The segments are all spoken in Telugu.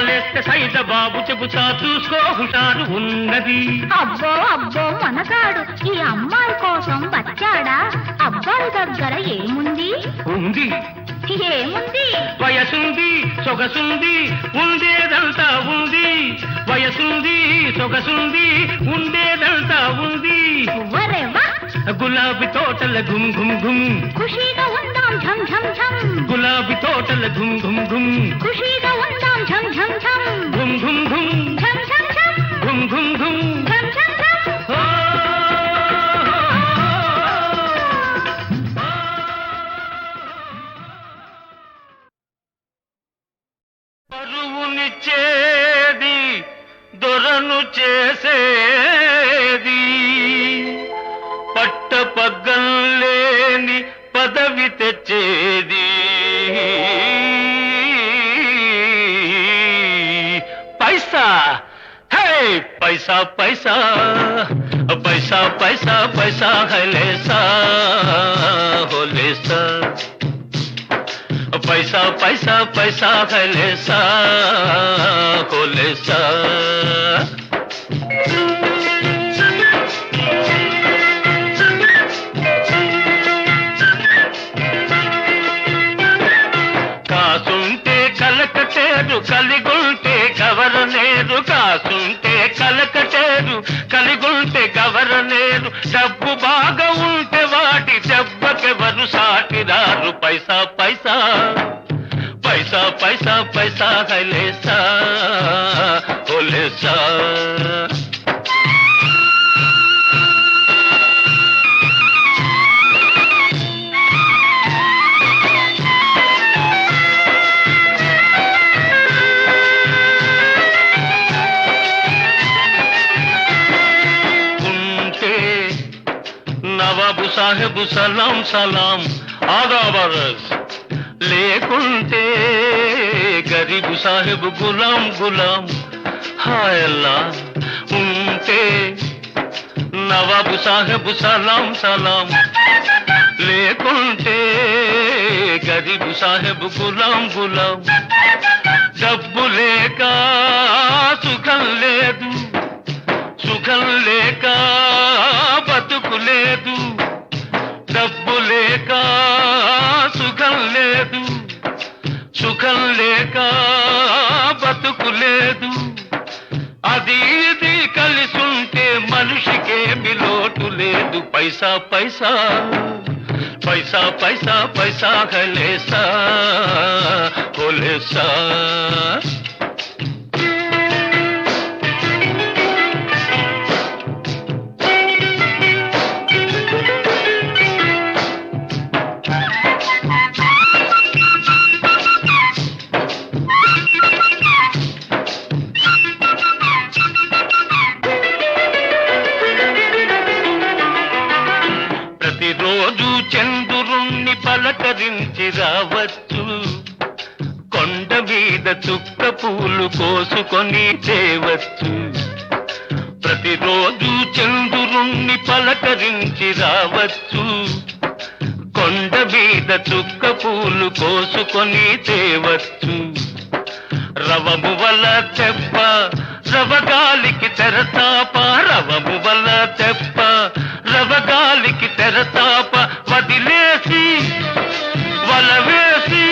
సవాలేస్తే సైద బాబు చెబుతా చూసుకో హుషారు ఉన్నది. అబ్బో అబ్బో మనగాడు ఈ అమ్మాయి కోసం వచ్చాడా అబ్బాయి దగ్గర ఏముంది? ఉంది. ఏముంది? వయసుంది సొగసుంది ఉండేదంతా ఉంది. వయసుంది సొగసుంది ఉండేదంతా ఉంది. వరెవా गुलाबी तोटल घुम घुम घुम। खुशी का उंदाम झम झम झम। गुलाबी तोटल घुम घुम घुम। खुशी का उंदाम झम झम झम। घुम घुम घुम। झम झम झम। घुम घुम घुम। झम झम పైసా హలేసా హోలేసా पैसा पैसा पैसा खलेसा खोलेसा కాసుంటే కలకటేరు కలిగుంటే గవరనేరు కాసుంటే కలకటేరు కలిగుంటే గవరనేరు డబ్బు బాగా ఉంటే వాటి దెబ్బకెవరు సాటిరారు? పైసా పైసా పైసా పైసా పైసా హలేసా హోలేసా ఉంటే సాహెబు సలాం సలాం ఆదాబరస్ లేకుంటే గరీబు సాహెబు గులాం గులాం. హాయల్లా ఉంటే నవాబు సాహెబు సలాం సలాం. లేకుంటే గరీబు సాహెబు గులాం గులాం. డబ్బు లేక సుఖం లేదు. సుఖం లేక బతుకు లేదు. లేక సుఖం లేదు సుఖం లేక బతుకు లేదు. అది ఇది కలిసుంటే మనిషికేమి లోటు లేదు. పైసా పైసా పైసా పైసా పైసా కలేసా కొలేసా పలకరించి రావచ్చు కొండ మీద చుక్క పూలు కోసుకొని తేవచ్చు. ప్రతిరోజు చంద్రుణ్ణి పలకరించి రావచ్చు కొండ మీద చుక్క పూలు కోసుకొని తేవచ్చు. రవము వల్ల తెప్ప రవగాలికి తెరతాప రవము వల్ల తెప్ప రవగాలికి తెరతాప వదిలేసి వల వేసి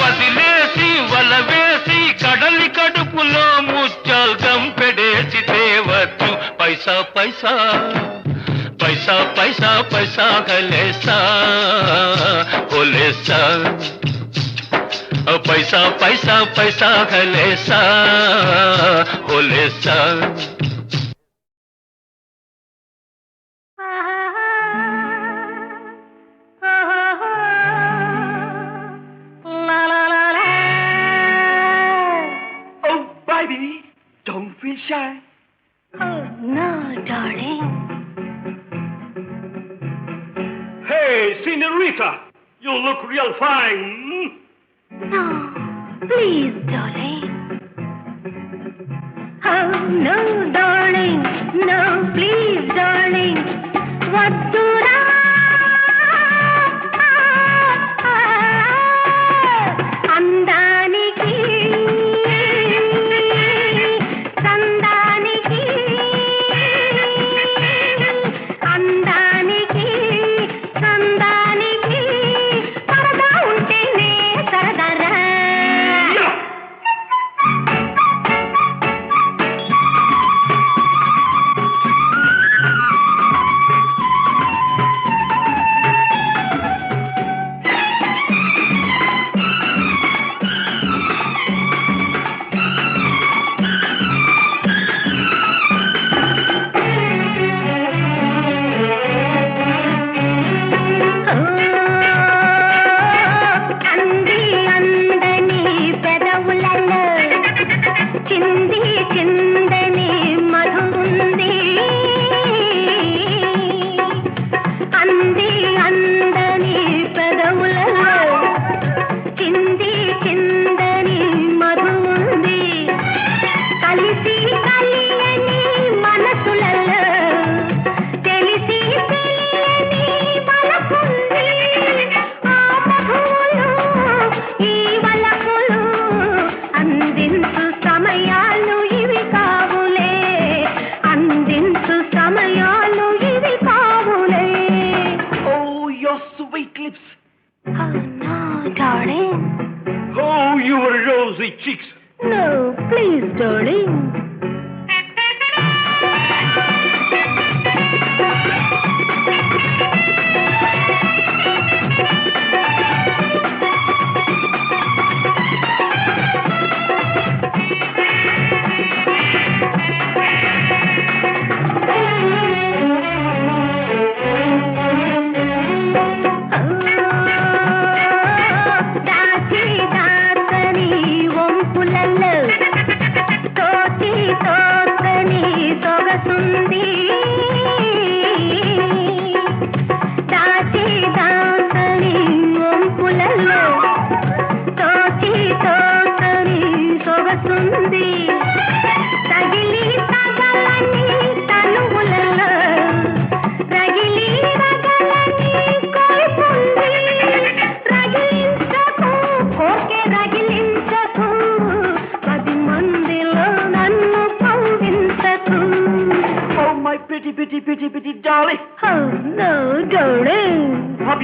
వదిలేసి వల వేసి కడలి కడుపులో ముత్యాలు గంపెడేసి తేవచ్చు. పైసా పైసా పైసా పైసా పైసా కలేసా కొలేసా పైసా పైసా పైసా కలేసా కొలేసా feel shy? Oh, no, darling. Hey, Senorita, you look real fine. No, please, darling. Oh, no, darling. No, please, darling. What do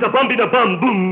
the bum the bum boom.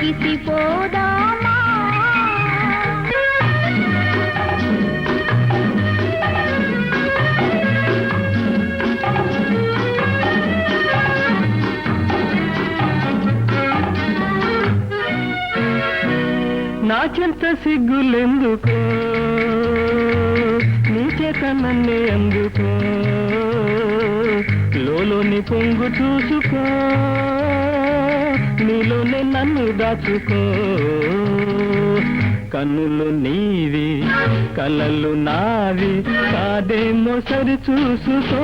ముగిసిపోదామా నాకెంత సిగ్గులెందుకో? నీ చేత నన్నే అందుకో? లోని పొంగు చూసుకో. కన్నులోనే నన్ను దాచుకో. కన్నులు నీవి కలలు నావి కాదేమో సరి చూసుకో.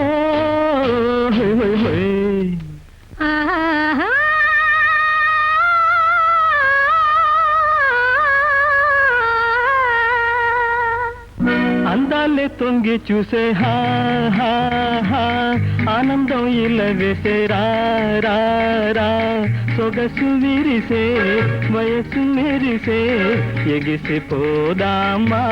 అందాలే తొంగి చూసే హా హా హా. ఆనందం ఇలా వేసే రా రా రా. సొగసు విరిసే వయసు మెరిసే ఎగిసిపోదామా?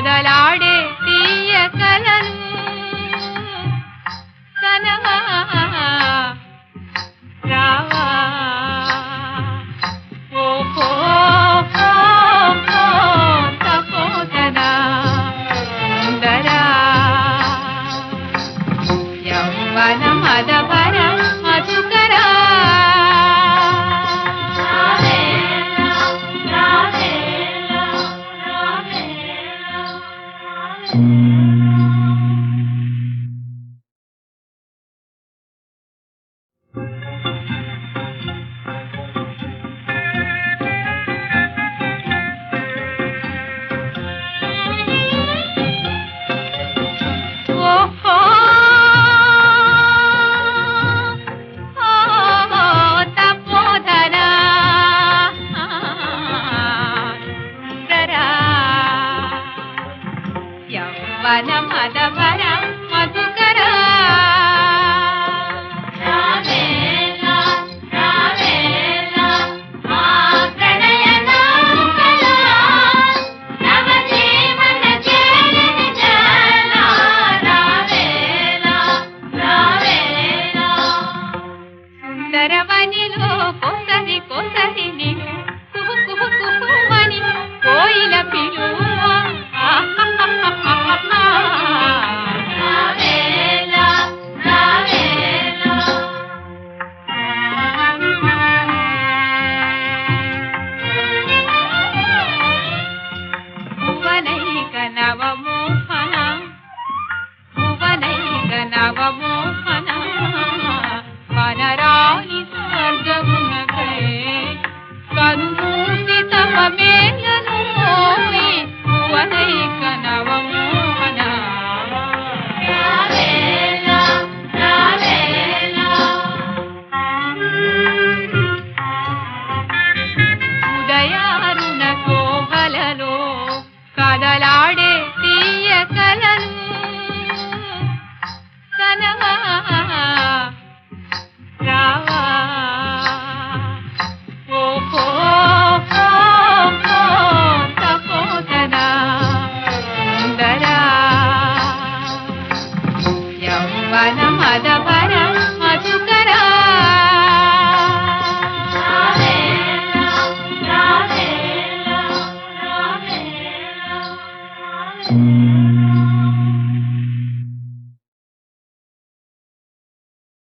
கடலாடே Mm-hmm.